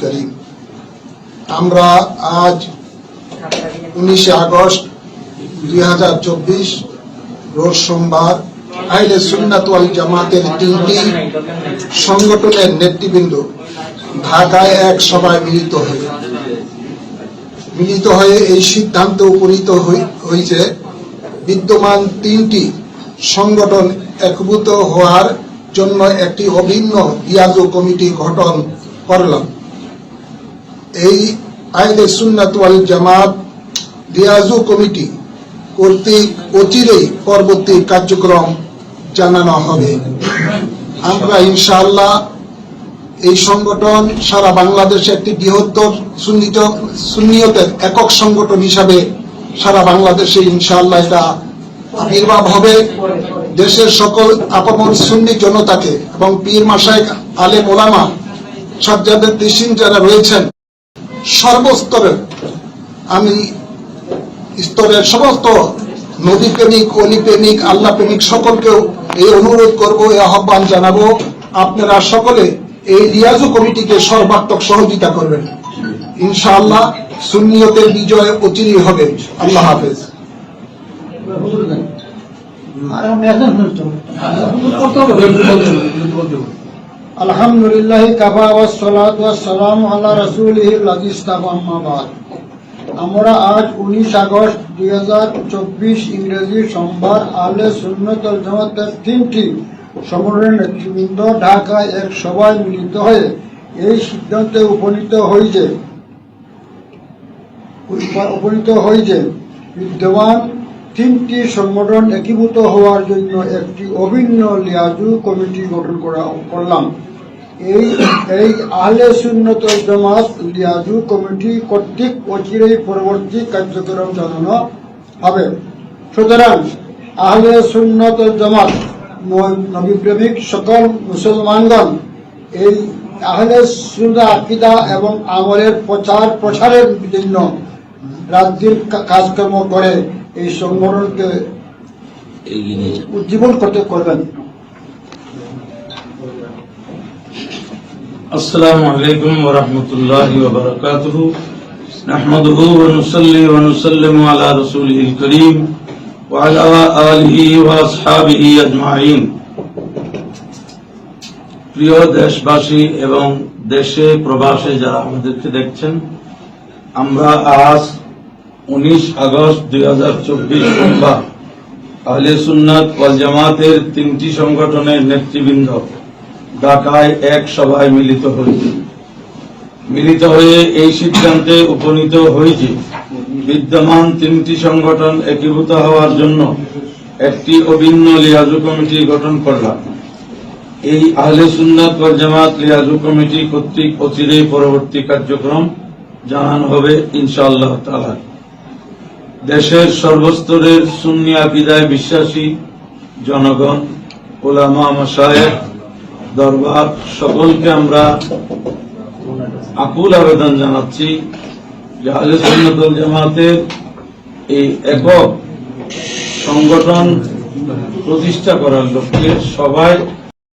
করিম আমরা আজ উনিশে আগস্ট দুই হাজার চব্বিশ রোজ সোমবার আইলে সুন্নাত জামাতের তিনটি সংগঠনের নেতৃবৃন্দ ঢাকায় এক সভায় মিলিত হয়ে মিলিত হয়ে এই সিদ্ধান্তে উপনীত হয়েছে বিদ্যমান তিনটি সংগঠন একভূত হওয়ার জন্য একটি অভিন্ন দিয়াজু কমিটি গঠন করলাম। এই আইলে সুন্নাত ওয়াল জামাত দিয়াজু কমিটি কর্তৃক অচিরেই পরবর্তী কার্যক্রম জানানো হবে। আমরা ইনশাআল্লাহ এই সংগঠন সারা বাংলাদেশে একটি বৃহত্তর সুন্নিত সুন্নিয়তের একক সংগঠন হিসাবে সারা বাংলাদেশে ইনশাআল্লাহ এটা আবির্ভাব হবে। দেশের সকল আপমন সুন্নি জনতাকে এবং পীর মাসায় আলেম ওলামা সাজ্জাদের দিসিন যারা রয়েছেন, সর্বস্তরের, আমি স্তরের সমস্ত নদী প্রেমিক, অলি প্রেমিক আল্লাহ প্রেমিক সকলকেও এই অনুরোধ করব, এই আহ্বান জানাব। আপনারা সকলে এই রিয়াজু কমিটিকে সর্বাত্মক সহযোগিতা করবেন। ইনশাআল্লাহ সুন্নিয়তের বিজয় অচিরই হবে। আল্লাহ হাফেজ। আলহামদুলিল্লাহ কাফা ওয়াসসালাতু ওয়াসসালামু আলা রাসূলিহিল আজিজ তাবা আম্মা বাদ। আমরা আজ উনিশ আগস্ট দুই হাজার চব্বিশ ইংরেজি সোমবার আলে সুন্নত ওয়াল জামাতের তিনটি সংগঠনের নেতৃবৃন্দ ঢাকায় এক সভায় মিলিত হয়ে এই সিদ্ধান্তে উপনীত হয়েছে উপনীত হয়েছে বিদ্যমান তিনটি সংগঠন একীভূত হওয়ার জন্য একটি অভিন্ন লিয়াজু কমিটি গঠন করা করলাম। এই এই আহলে সুন্নত জামাত লিয়াজু কমিটি কর্তৃক অচিরেই পরবর্তী কার্যক্রম জানানো হবে। সুতরাং আহলে সুন্নত জামাত ন- নবী প্রেমিক সকল মুসলমানগণ, এই আহলে সুন্নাত আকিদা এবং আমলের প্রচার প্রসারের জন্য রাজ্যের কাজকর্ম করে। এই সংগঠনকে উজ্জীবন করতে করবেন। আসসালামু আলাইকুম ওয়া রাহমাতুল্লাহি ওয়া বারাকাতুহু। নাহমাদুহু ওয়া নুসাল্লি ওয়া নুসাল্লিমু আলা রাসূলিল কারীম ওয়া আলা আলিহি ওয়া আসহাবিহি আজমাইন। প্রিয় দেশবাসী এবং দেশে প্রবাসে যারা আমাদেরকে দেখছেন আমরা আজ উনিশ আগস্ট দুই হাজার চব্বিশ সোমবার। আহলে সুন্নাত ওয়াল জামাতের তিনটি সংগঠনের নেতৃবৃন্দ ঢাকায় এক সভায় মিলিত হয়েছে। মিলিত হয়ে এই সিদ্ধান্তে উপনীত হয়েছে। বিদ্যমান তিনটি সংগঠন একীভূত হওয়ার জন্য একটি অভিন্ন লিয়াজু কমিটি গঠন করলাম। এই আহলে সুন্নাত ওয়াল জামাত লিয়াজু কমিটি কর্তৃক অচিরে পরবর্তী কার্যক্রম জানানো হবে ইনশাআল্লাহ তাআলা। দেশের সর্বস্তরের সুন্নি আকিদায় বিশ্বাসী জনগণ, ওলামা মাসায়েখ, দরবার, সকলকে আমরা আকুল আবেদন জানাচ্ছি যে আলে সুন্নতুল জামাতের এই একক সংগঠন প্রতিষ্ঠা করার লক্ষ্যে সবাই